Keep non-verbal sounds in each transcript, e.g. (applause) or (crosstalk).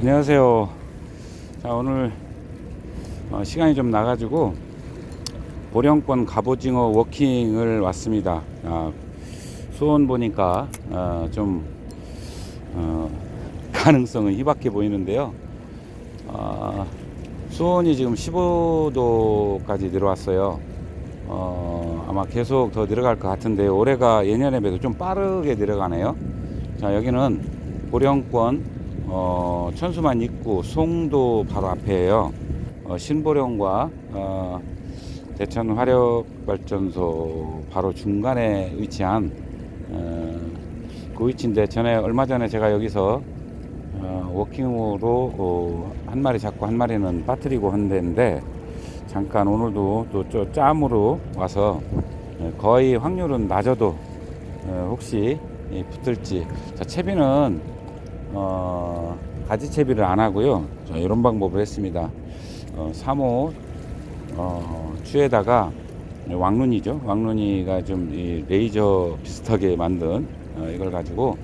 안녕하세요. 자, 오늘 어, 시간이 좀 나가지고 보령권 갑오징어 워킹을 왔습니다. 아, 수원 보니까 어, 좀 어, (laughs) 가능성은 희박해 보이는데요. 아, 수온이 지금 15도까지 내려왔어요. 어, 아마 계속 더 내려갈 것 같은데 올해가 예년에 비해서 좀 빠르게 내려가네요. 자 여기는 보령권 어, 천수만 입구 송도 바로 앞에요. 어, 신보령과 어, 대천 화력발전소 바로 중간에 위치한 어, 그 위치인데 전에 얼마 전에 제가 여기서 어, 워킹으로 어, 한 마리 잡고 한 마리는 빠뜨리고 한 데인데 잠깐 오늘도 또저 짬으로 와서 어, 거의 확률은 낮아도 어, 혹시 이 붙을지 자 채비는 어, 가지 채비를 안 하고요. 자, 이런 방법을 했습니다. 어, 3호 어, 추에다가 왕눈이죠. 왕눈이가 좀이 레이저 비슷하게 만든 어, 이걸 가지고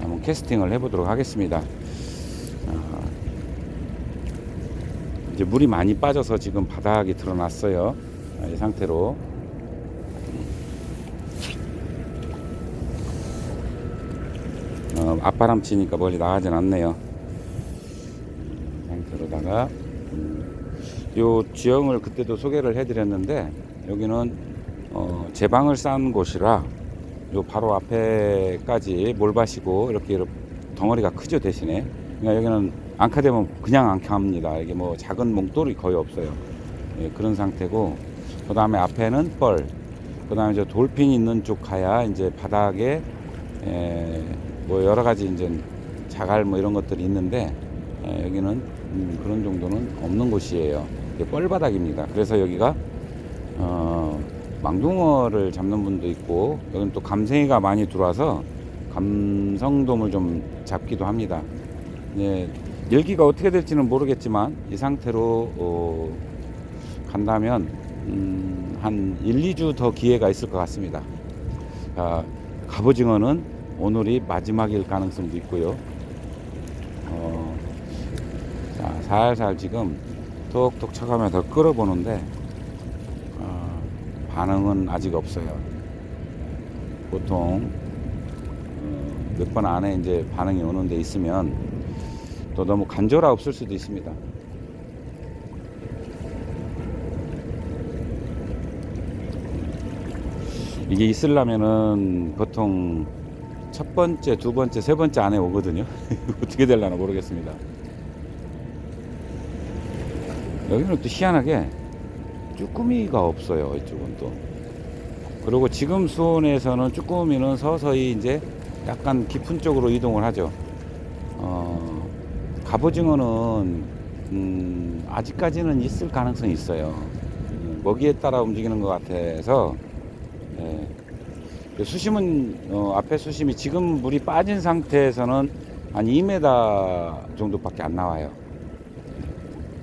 한번 캐스팅을 해보도록 하겠습니다. 어, 이제 물이 많이 빠져서 지금 바닥이 드러났어요. 아, 이 상태로 어, 앞바람 치니까 멀리 나가진 않네요. 이 상태로다가 음, 요 지형을 그때도 소개를 해드렸는데 여기는 어, 제 방을 쌓은 곳이라 요 바로 앞에까지 몰밭이고 이렇게, 덩어리가 크죠 대신에 그러니까 여기는 앙카되면 그냥 앙카합니다. 이게 뭐 작은 몽돌이 거의 없어요. 예, 그런 상태고 그 다음에 앞에는 뻘, 그 다음에 저 돌핀 있는 쪽 가야 이제 바닥에 에, 뭐 여러 가지 이제 자갈 뭐 이런 것들이 있는데 에, 여기는 음, 그런 정도는 없는 곳이에요. 뻘바닥입니다. 그래서 여기가 어, 망둥어를 잡는 분도 있고 여기는 또 감생이가 많이 들어와서 감성돔을 좀 잡기도 합니다. 예, 열기가 어떻게 될지는 모르겠지만 이 상태로 어, 간다면 음, 한 1, 2주 더 기회가 있을 것 같습니다. 자, 갑오징어는 오늘이 마지막일 가능성도 있고요. 어, 자, 살살 지금 톡톡 쳐가면서 끌어보는데 어, 반응은 아직 없어요. 보통 어, 몇번 안에 이제 반응이 오는 데 있으면 또 너무 간절하 없을 수도 있습니다. 이게 있으려면은 보통 첫 번째, 두 번째, 세 번째 안에 오거든요. (laughs) 어떻게 될려나 모르겠습니다. 여기는 또 희한하게 쭈꾸미가 없어요. 이쪽은 또. 그리고 지금 수온에서는 쭈꾸미는 서서히 이제 약간 깊은 쪽으로 이동을 하죠. 어, 갑오징어는 음, 아직까지는 있을 가능성이 있어요. 음, 먹이에 따라 움직이는 것 같아서 예. 그 수심은 어, 앞에 수심이 지금 물이 빠진 상태에서는 한 2m 정도밖에 안 나와요.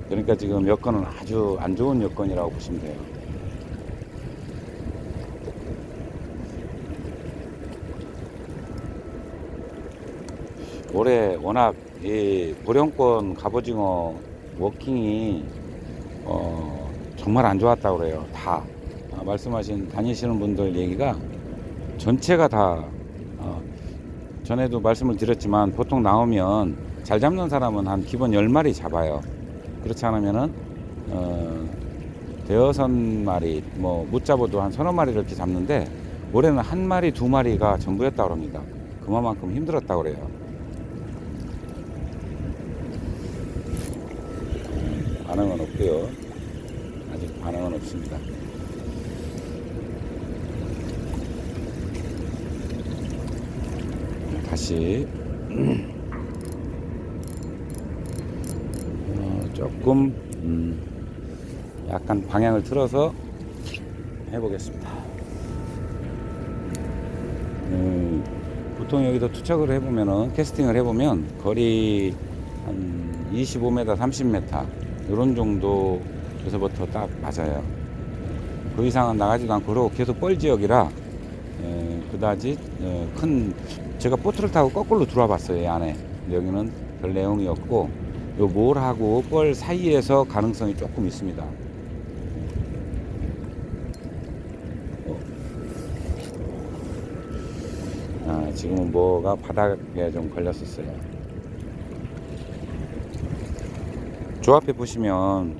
그러니까 지금 여건은 아주 안 좋은 여건이라고 보시면 돼요. 올해 워낙 이 보령권 갑오징어 워킹이 어, 정말 안 좋았다고 그래요. 다 아, 말씀하신 다니시는 분들 얘기가 전체가 다 어, 전에도 말씀을 드렸지만 보통 나오면 잘 잡는 사람은 한 기본 10마리 잡아요. 그렇지 않으면은 어, 대여섯 마리 뭐 못 잡아도 한 서너 마리 이렇게 잡는데 올해는 한 마리 두 마리가 전부였다고 합니다. 그만큼 힘들었다고 그래요. 반응은 없고요. 아직 반응은 없습니다. 다시 어, 조금 음, 약간 방향을 틀어서 해보겠습니다. 음, 보통 여기서 투척을 해보면은 캐스팅을 해보면 거리 한 25m, 30m 이런 정도에서부터 딱 맞아요. 그 이상은 나가지도 않고 계속 뻘 지역이라 에, 그다지 에, 큰 제가 보트를 타고 거꾸로 들어와 봤어요 이 안에 여기는 별 내용이 없고 요 몰하고 뻘 사이에서 가능성이 조금 있습니다. 어. 아, 지금은 뭐가 바닥에 좀 걸렸었어요. 조합해 보시면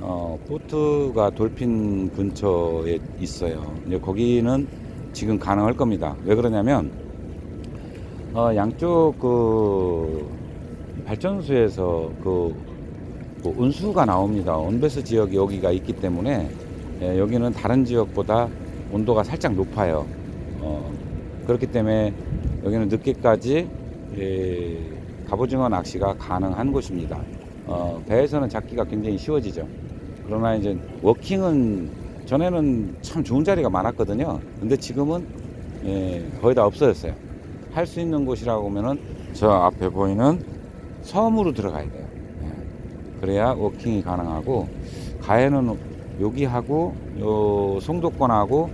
어, 보트가 돌핀 근처에 있어요. 이제 거기는 지금 가능할 겁니다. 왜 그러냐면 어, 양쪽 그 발전소에서 그, 그 운수가 나옵니다. 온베스 지역이 여기가 있기 때문에 예, 여기는 다른 지역보다 온도가 살짝 높아요. 어, 그렇기 때문에 여기는 늦게까지 예, 갑오징어 낚시가 가능한 곳입니다. 어, 배에서는 잡기가 굉장히 쉬워지죠. 그러나 이제 워킹은 전에는 참 좋은 자리가 많았거든요. 근데 지금은 예, 거의 다 없어졌어요. 할 수 있는 곳이라고 하면은 저 앞에 보이는 섬으로 들어가야 돼요. 예. 그래야 워킹이 가능하고 가해는 여기하고 요 송도권하고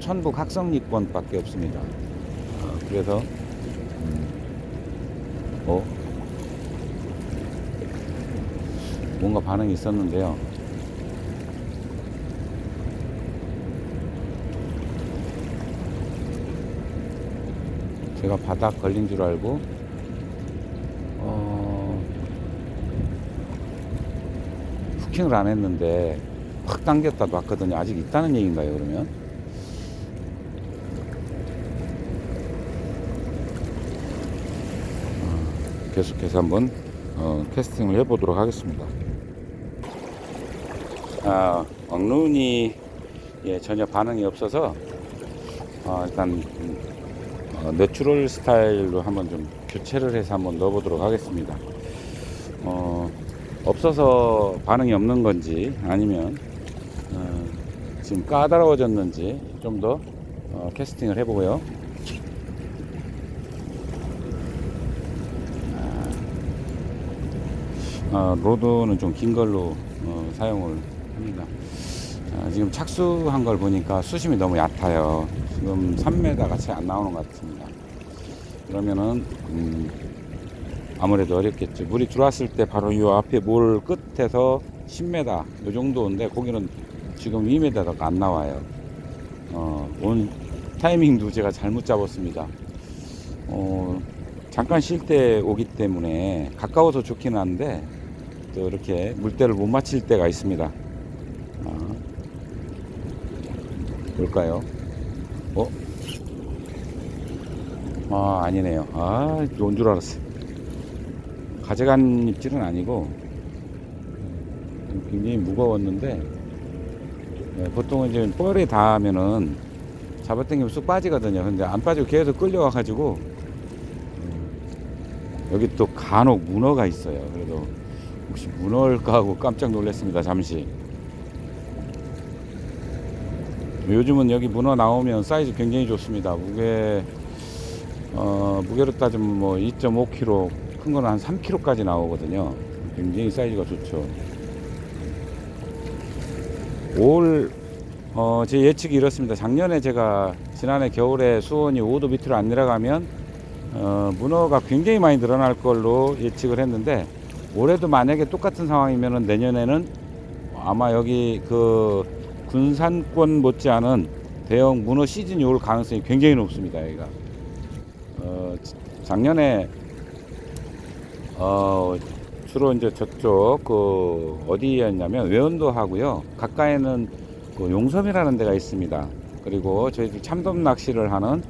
천북 학성리권밖에 없습니다. 어, 그래서 음, 어 뭔가 반응이 있었는데요. 제가 바닥 걸린 줄 알고 어, 후킹을 안 했는데 확 당겼다 놨거든요. 아직 있다는 얘기인가요, 그러면? 어, 계속해서 한번 어, 캐스팅을 해보도록 하겠습니다. 아, 억눈이 예, 전혀 반응이 없어서 어, 일단 음, 어, 내추럴 스타일로 한번 좀 교체를 해서 한번 넣어보도록 하겠습니다. 어, 없어서 반응이 없는 건지 아니면 어, 지금 까다로워졌는지 좀더 어, 캐스팅을 해보고요. 아, 로드는 좀 긴 걸로 어, 사용을 합니다. 아, 지금 착수한 걸 보니까 수심이 너무 얕아요. 지금 3m가 채 안 나오는 것 같습니다. 그러면은 음, 아무래도 어렵겠죠. 물이 들어왔을 때 바로 이 앞에 몰 끝에서 10m 이 정도인데 거기는 지금 2m가 안 나와요. 어, 온 타이밍도 제가 잘못 잡았습니다. 어, 잠깐 쉴 때 오기 때문에 가까워서 좋기는 한데 또 이렇게 물때를 못 맞힐 때가 있습니다. 아, 뭘까요? 어? 아, 아니네요. 아, 온 줄 알았어요. 가져간 입질은 아니고, 음, 굉장히 무거웠는데, 예, 보통은 이제 뻘에 닿으면은 잡아당기면 쑥 빠지거든요. 근데 안 빠지고 계속 끌려와가지고, 음, 여기 또 간혹 문어가 있어요. 그래도 혹시 문어일까 하고 깜짝 놀랐습니다. 잠시. 요즘은 여기 문어 나오면 사이즈 굉장히 좋습니다. 무게 어, 무게로 따지면 뭐 2.5kg, 큰 거는 한 3kg까지 나오거든요. 굉장히 사이즈가 좋죠. 올, 어, 제 예측이 이렇습니다. 작년에 제가 지난해 겨울에 수온이 5도 밑으로 안 내려가면, 어, 문어가 굉장히 많이 늘어날 걸로 예측을 했는데, 올해도 만약에 똑같은 상황이면 내년에는 아마 여기 그 군산권 못지않은 대형 문어 시즌이 올 가능성이 굉장히 높습니다. 여기가. 어, 작년에 어, 주로 이제 저쪽 그 어디였냐면 외원도 하고요. 가까이는 그 용섬이라는 데가 있습니다. 그리고 저희들 참돔 낚시를 하는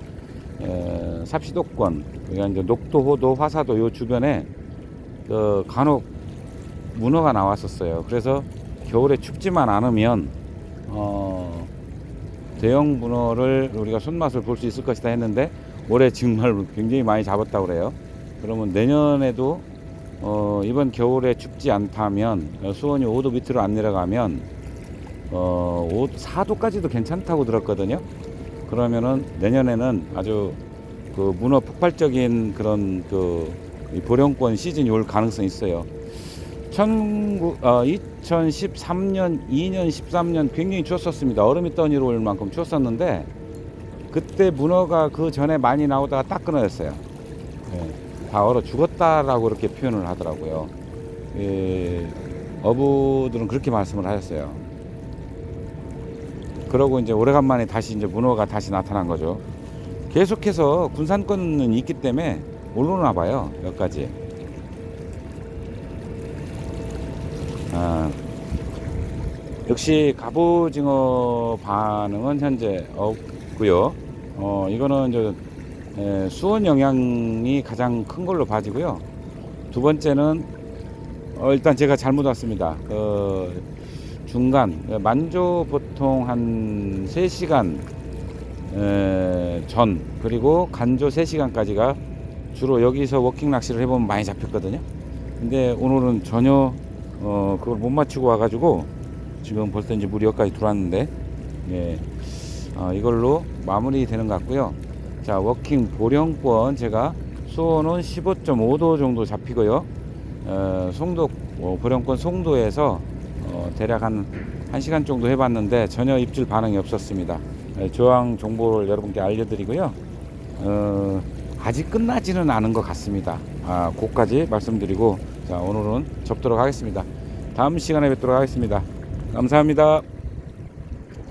에, 삽시도권, 그러니까 이제 녹도 호도, 화사도 요 주변에 그 간혹 문어가 나왔었어요. 그래서 겨울에 춥지만 않으면 어, 대형 문어를 우리가 손맛을 볼 수 있을 것이다 했는데 올해 정말 굉장히 많이 잡았다고 그래요. 그러면 내년에도 어, 이번 겨울에 춥지 않다면 어, 수온이 5도 밑으로 안 내려가면 어, 5, 4도까지도 괜찮다고 들었거든요. 그러면은 내년에는 아주 그 문어 폭발적인 그런 그이 보령권 시즌이 올 가능성이 있어요. 19, 어, 2013년, 2년, 13년 굉장히 추웠었습니다. 얼음이 떠니러 올 만큼 추웠었는데 그때 문어가 그 전에 많이 나오다가 딱 끊어졌어요. 예, 다 얼어 죽었다라고 그렇게 표현을 하더라고요. 예, 어부들은 그렇게 말씀을 하셨어요. 그러고 이제 오래간만에 다시 이제 문어가 다시 나타난 거죠. 계속해서 군산권은 있기 때문에 올라오나 봐요. 여기까지. 아, 역시 갑오징어 반응은 현재 없고요. 어, 이거는 저 에, 수온 영향이 가장 큰 걸로 봐지고요. 두 번째는 어, 일단 제가 잘못 왔습니다. 어, 중간 만조 보통 한 3시간 에, 전 그리고 간조 3시간까지가 주로 여기서 워킹 낚시를 해보면 많이 잡혔거든요. 근데 오늘은 전혀 어, 그걸 못 맞추고 와가지고 지금 벌써 이제 물이 여기까지 들어왔는데 예, 어, 이걸로 마무리 되는 것 같고요. 자 워킹 보령권 제가 수온은 15.5도 정도 잡히고요. 어, 송도 어, 보령권 송도에서 어, 대략 한 1시간 정도 해봤는데 전혀 입질 반응이 없었습니다. 예, 조항 정보를 여러분께 알려드리고요. 어, 아직 끝나지는 않은 것 같습니다. 아, 그까지 말씀드리고 자 오늘은 접도록 하겠습니다. 다음 시간에 뵙도록 하겠습니다. 감사합니다.